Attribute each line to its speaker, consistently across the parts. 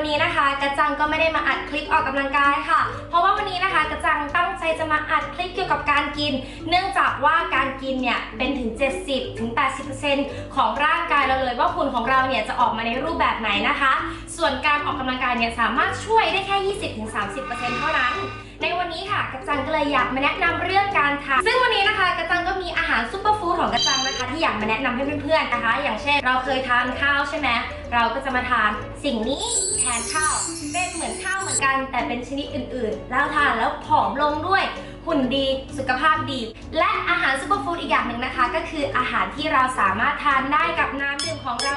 Speaker 1: วันนี้นะคะ กระจังก็ไม่ได้มาอัดคลิปออกกำลังกายค่ะ เพราะว่าวันนี้นะคะ กระจังตั้งใจจะมาอัดคลิปเกี่ยวกับการกิน เนื่องจากว่าการกินเนี่ยเป็นถึง 70ถึง80%ของร่างกายเราเลยว่าหุ่นของเราเนี่ยจะออกมาในรูปแบบไหนนะคะ ส่วนการออกกำลังกายเนี่ยสามารถช่วยได้แค่ 20-30%เท่านั้น ในวันนี้ค่ะกระจังก็เลยอยากมาแนะนำเรื่องการทานซึ่งวันนี้นะคะกระจังก็มีอาหารซูเปอร์ฟู้ดของกระจังนะคะ ที่อยากมาแนะนำให้เพื่อนๆนะคะ อย่างเช่น เราเคยทานข้าวใช่ไหมเราก็จะมาทานสิ่งนี้แทนข้าวเป็นเหมือนข้าวเหมือนกัน แต่เป็นชนิดอื่นๆ แล้วทานแล้วผอมลงด้วยหุ่นดีสุขภาพดี และอาหารซูเปอร์ฟู้ดอีกอย่างหนึ่งนะคะ ก็คืออาหารที่เราสามารถทานได้กับน้ำดื่มของเรา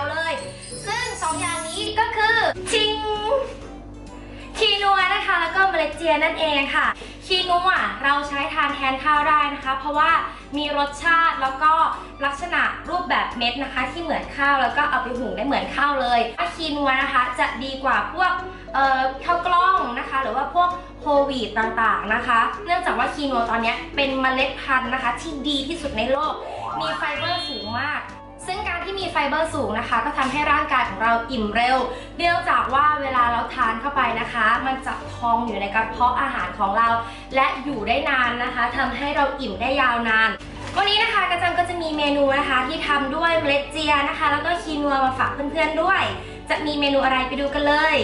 Speaker 1: เมล็ดเจียนั่นเองค่ะ คีนัวเราใช้ทานแทนข้าวได้นะคะ เพราะว่ามีรสชาติแล้วก็ลักษณะรูปแบบเม็ดนะคะ ที่เหมือนข้าวแล้วก็เอาไปหุงได้เหมือนข้าวเลยคีนัวนะคะจะดีกว่าพวกเอ่อข้าวกล้องนะคะ หรือว่าพวกโฮวีตต่างๆนะคะ เนื่องจากว่าคีนัวตอนนี้เป็นเมล็ดพันธุ์นะคะ ที่ดีที่สุดในโลก มีไฟเบอร์สูงมากซึ่งการที่มีไฟเบอร์สูงนะคะ ก็ทำให้ร่างกายของเราอิ่มเร็ว เนื่องจาก ทานเข้าไปนะคะ มันจะพองอยู่ในกระเพาะอาหารของเรา และอยู่ได้นานนะคะทำให้เราอิ่มได้ยาวนาน วันนี้นะคะกระจังก็จะมีเมนูนะคะ ที่ทำด้วยเมล็ดเจียนะคะ แล้วก็คีนัวมาฝากเพื่อนๆด้วย จะมีเมนูอะไรไปดูกันเลย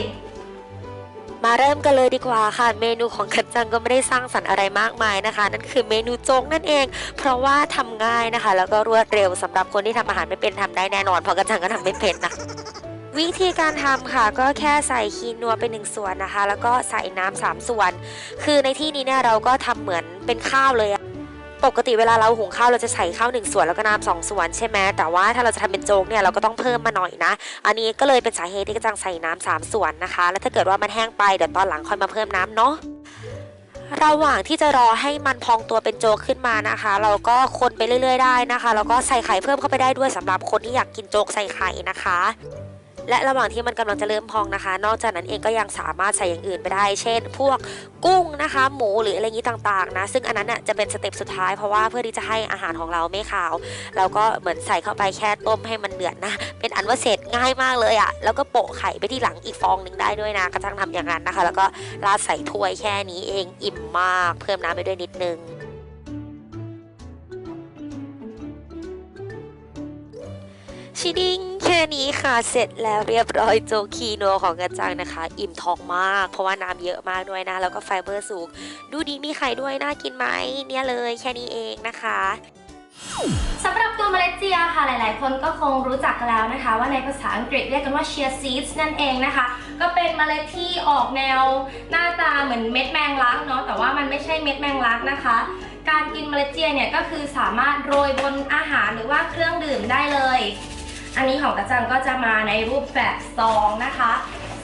Speaker 2: มาเริ่มกันเลยดีกว่าค่ะ เมนูของกัจจังก็ไม่ได้สร้างสรรค์อะไรมากมายนะคะ นั่นคือเมนูโจ๊กนั่นเอง เพราะว่าทำง่ายนะคะ แล้วก็รวดเร็วสำหรับคนที่ทำอาหารไม่เป็นทำได้แน่นอนเพราะกัจจังก็ทำไม่เป็นนะ วิธีการทำค่ะก็แค่ใส่คีนัวไปหนึ่งส่วนนะคะ แล้วก็ใส่น้ำสามส่วน คือในที่นี้เนี่ยเราก็ทำเหมือนเป็นข้าวเลยปกติเวลาเราหุงข้าวเราจะใส่ข้าวหนึ่งส่วนแล้วก็น้ำสองส่วนใช่ไหมแต่ว่าถ้าเราจะทำเป็นโจ๊กเนี่ยเราก็ต้องเพิ่มมาหน่อยนะ อันนี้ก็เลยเป็นสาเหตุที่กระจังใส่น้ำสามส่วนนะคะ แล้วถ้าเกิดว่ามันแห้งไปเดี๋ยวตอนหลังค่อยมาเพิ่มน้ำเนาะระหว่างที่จะรอให้มันพองตัวเป็นโจ๊กขึ้นมานะคะ เราก็คนไปเรื่อย ๆ ได้นะคะแล้วก็ใส่ไข่เพิ่มเข้าไปได้ด้วยสำหรับคนที่อยากกินโจ๊กใส่ไข่นะคะ และระหว่างที่มันกำลังจะเริ่มพองนะคะ นอกจากนั้นเองก็ยังสามารถใส่อย่างอื่นไปได้ เช่น พวกกุ้งนะคะ หมูหรืออะไรอย่างนี้ต่างๆนะ ซึ่งอันนั้นน่ะจะเป็นสเต็ปสุดท้ายเพราะว่าเพื่อที่จะให้อาหารของเราไม่ขาว เราก็เหมือนใส่เข้าไปแค่ต้มให้มันเดือดนะ เป็นอันว่าเสร็จง่ายมากเลยอะ่ะ แล้วก็โปะไข่ไปที่หลังอีกฟองหนึ่งได้ด้วยนะกระทั่งทำอย่างนั้นนะคะ แล้วก็ราดใส่ถ้วยแค่นี้เองอิ่มมาก เพิ่มน้ำไปด้วยนิดนึง ชิดิงแค่นี้ค่ะ เสร็จแล้วเรียบร้อยโจคีโนของกระจังนะคะ อิ่มท้องมาก เพราะว่าน้ำเยอะมากด้วยนะ แล้วก็ไฟเบอร์สูง ดูดีมีไข่ด้วย น่ากินไหมเนี่ยเลยแค่นี้เองนะคะ
Speaker 1: สำหรับตัวเมล็ดเจียค่ะหลาย ๆ คนก็คงรู้จักแล้วนะคะ ว่าในภาษาอังกฤษเรียกกันว่า chia seeds นั่นเองนะคะ ก็เป็นเมล็ดที่ออกแนวหน้าตาเหมือนเม็ดแมงลักเนาะแต่ว่ามันไม่ใช่เม็ดแมงลักนะคะ การกินเมล็ดเจียเนี่ยก็คือสามารถโรยบนอาหารหรือว่าเครื่องดื่มได้เลย อันนี้ของกระจังก็จะมาในรูปแบบซองนะคะ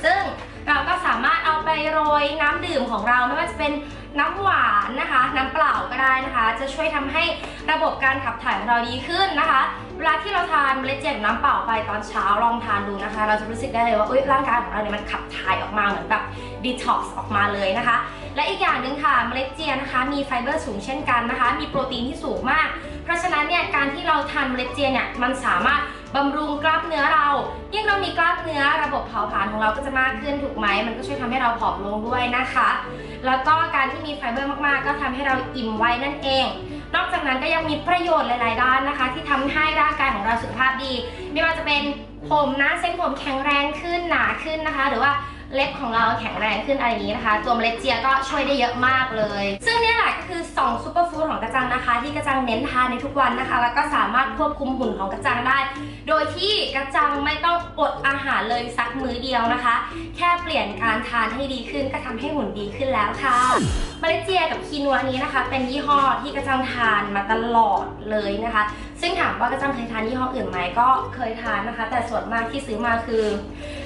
Speaker 1: ซึ่งเราก็สามารถเอาไปโรยน้ำดื่มของเราไม่ว่าจะเป็นน้ำหวานนะคะ น้ำเปล่าก็ได้นะคะ จะช่วยทำให้ระบบการขับถ่ายของเราดีขึ้นนะคะ เวลาที่เราทานเมล็ดเจียน้ำเปล่าไปตอนเช้าลองทานดูนะคะ เราจะรู้สึกได้เลยว่าร่างกายของเราเนี่ยมันขับถ่ายออกมาเหมือนแบบดีท็อกซ์ออกมาเลยนะคะ และอีกอย่างหนึ่งค่ะเมล็ดเจียนะคะ มีไฟเบอร์สูงเช่นกันนะคะ มีโปรตีนที่สูงมาก เพราะฉะนั้นเนี่ยการที่เราทานเมล็ดเจียเนี่ยมันสามารถ บำรุงกล้ามเนื้อเรา ยิ่งเรามีกล้ามเนื้อระบบเผาผลาญของเราก็จะมากขึ้นถูกไหมมันก็ช่วยทำให้เราผอมลงด้วยนะคะ แล้วก็การที่มีไฟเบอร์มากๆ ก็ทำให้เราอิ่มไว้นั่นเอง นอกจากนั้นก็ยังมีประโยชน์หลาย ๆ ด้านนะคะ ที่ทำให้ร่างกายของเราสุขภาพดี ไม่ว่าจะเป็นผมนะเส้นผมแข็งแรงขึ้นหนาขึ้นนะคะ หรือว่า เล็บของเราแข็งแรงขึ้นอะไรอย่างนี้นะคะ ตัวเมล็ดเจียก็ช่วยได้เยอะมากเลย ซึ่งเนี่ยแหละก็คือ2ซูเปอร์ฟู้ดของกระจังนะคะ ที่กระจังเน้นทานในทุกวันนะคะ แล้วก็สามารถควบคุมหุ่นของกระจังได้ โดยที่กระจังไม่ต้องอดอาหารเลยสักมื้อเดียวนะคะ แค่เปลี่ยนการทานให้ดีขึ้นก็ทำให้หุ่นดีขึ้นแล้วค่ะเมาเลเซียกับคีนัวนี้นะคะ เป็นยี่ห้อที่กระจังทานมาตลอดเลยนะคะ ซึ่งถามว่ากระจังเคยทานยี่ห้ออื่นไหมก็เคยทานนะคะ แต่ส่วนมากที่ซื้อมาคือ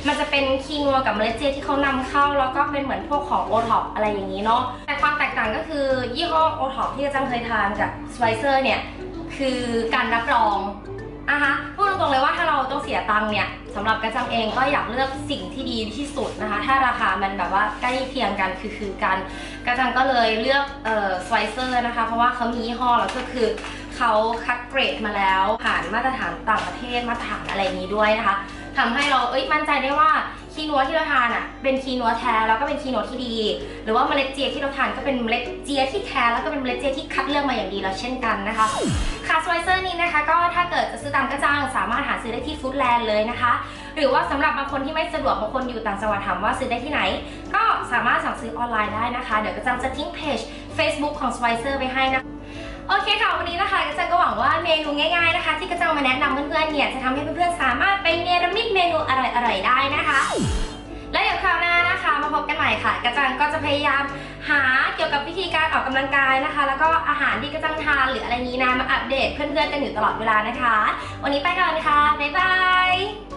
Speaker 1: มันจะเป็นคีนัวกับเมล็ดเจที่เขานำเข้า แล้วก็เป็นเหมือนพวกของโอท็อปอะไรอย่างนี้เนาะแต่ความแตกต่างก็คือยี่ห้อโอท็อปที่กระจังเคยทานกับสไวเซอร์เนี่ยคือการรับรองอะฮะพูดตรงๆเลย เสียตังค์เนี่ยสำหรับกระจังเองก็อยากเลือกสิ่งที่ดีที่สุดนะคะ ถ้าราคามันแบบว่าใกล้เคียงกันคือคือกันกระจังก็เลยเลือกเอ่อสไวเซอร์นะคะ เพราะว่าเขามียี่ห้อแล้วก็คือเขาคัดเกรดมาแล้วผ่านมาตรฐานต่างประเทศมาตรฐานอะไรนี้ด้วยนะคะทำให้เราเอ้ยมั่นใจได้ว่า คีนัวที่เราทานอะเป็นคีนัวแท้แล้วก็เป็นคีนัวที่ดี หรือว่าเมล็ดเจียที่เราทานก็เป็นเมล็ดเจียที่แท้แล้วก็เป็นเมล็ดเจียที่คัดเลือกมาอย่างดีแล้วเช่นกันนะคะค่ะสไวเซอร์นี้นะคะก็ถ้าเกิดจะซื้อตามกระจังสามารถหาซื้อได้ที่ฟู้ดแลนด์เลยนะคะ หรือว่าสำหรับบางคนที่ไม่สะดวกบางคนอยู่ต่างจังหวัดถามว่าซื้อได้ที่ไหน ก็สามารถสั่งซื้อออนไลน์ได้นะคะ เดี๋ยวกระจังจะทิ้งเพจ Facebook ของ s w i c e r ไปให้นะโอเคค่ะวันนี้นะคะกระจังก็หวังว่าเมนูง่ายๆนะคะ ที่กระจังมาแนะนำเพื่อนๆเนี่ยจะทำให้เพื่อนๆสามารถไปเนรมิตเมนูอร่อยๆได้นะคะ และเดี๋ยวคราวหน้านะคะมาพบกันใหม่ค่ะ กระจังก็จะพยายามหาเกี่ยวกับวิธีการออกกำลังกายนะคะ แล้วก็อาหารที่กระจังทานหรืออะไรนี้นะมาอัปเดตเพื่อนๆกันอยู่ตลอดเวลานะคะ วันนี้ไปก่อนค่ะบ๊ายบาย